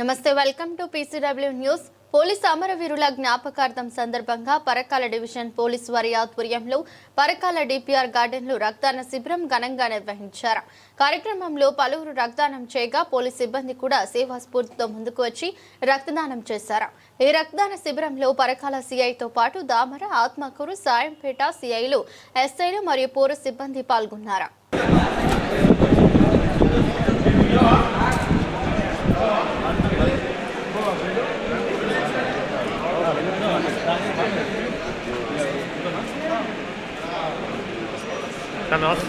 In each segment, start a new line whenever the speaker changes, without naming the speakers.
నమస్తే welcome to PCW news. Police అమరవీరుల జ్ఞాపకార్థం సందర్భంగా పరకాల డివిజన్ పోలీస్ వారి ఆధ్వర్యంలో పరకాల డిపిఆర్ గార్డెన్లో రక్తదాన శిబిరం ఘనంగా నిర్వహించారు. కార్యక్రమంలో పలువురు రక్తదానం చేయగా పోలీస్ సిబ్బంది కూడా సేవా స్ఫూర్తితో ముందుకు వచ్చి రక్తదానం చేశారు. ఈ రక్తదాన శిబిరంలో పరకాల సిఐతో పాటు దామర ఆత్మకూరు సాయంపేట సిఐలు ఎస్ఐలు మరియు పౌర సిబ్బంది పాల్గొన్నారు.
Tá nosso?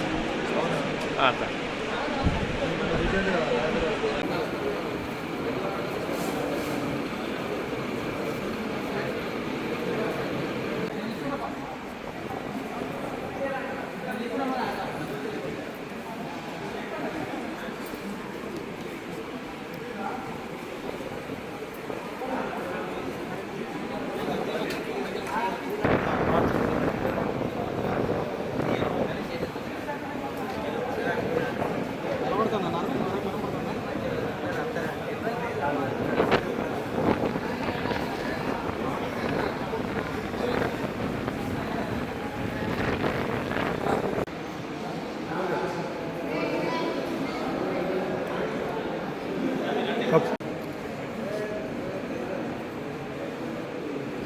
Ah, tá.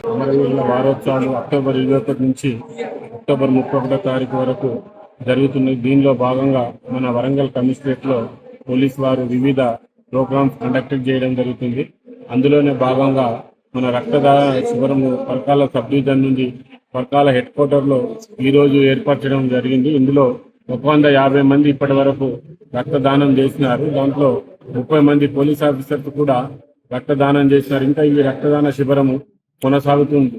అమరవీరుల వారోత్సవాలు అక్టోబర్ ఇరవై ఒకటి నుంచి అక్టోబర్ ముప్పై ఒకటో తారీఖు వరకు జరుగుతున్నాయి. దీనిలో భాగంగా మన వరంగల్ కమిషనరేట్లో పోలీస్ వారు వివిధ ప్రోగ్రామ్స్ కండక్ట్ చేయడం జరుగుతుంది. అందులోనే భాగంగా మన రక్తదాన శిబిరము పరకాల సబ్ డివిజన్ నుండి పరకాల హెడ్ క్వార్టర్లో ఈ రోజు ఏర్పరచడం జరిగింది. ఇందులో ఒక వంద యాభై మంది ఇప్పటి వరకు రక్తదానం చేసినారు. దాంట్లో ముప్పై మంది పోలీస్ ఆఫీసర్స్ కూడా రక్తదానం చేసినారు. ఇంకా ఈ రక్తదాన శిబిరము కొనసాగుతుంది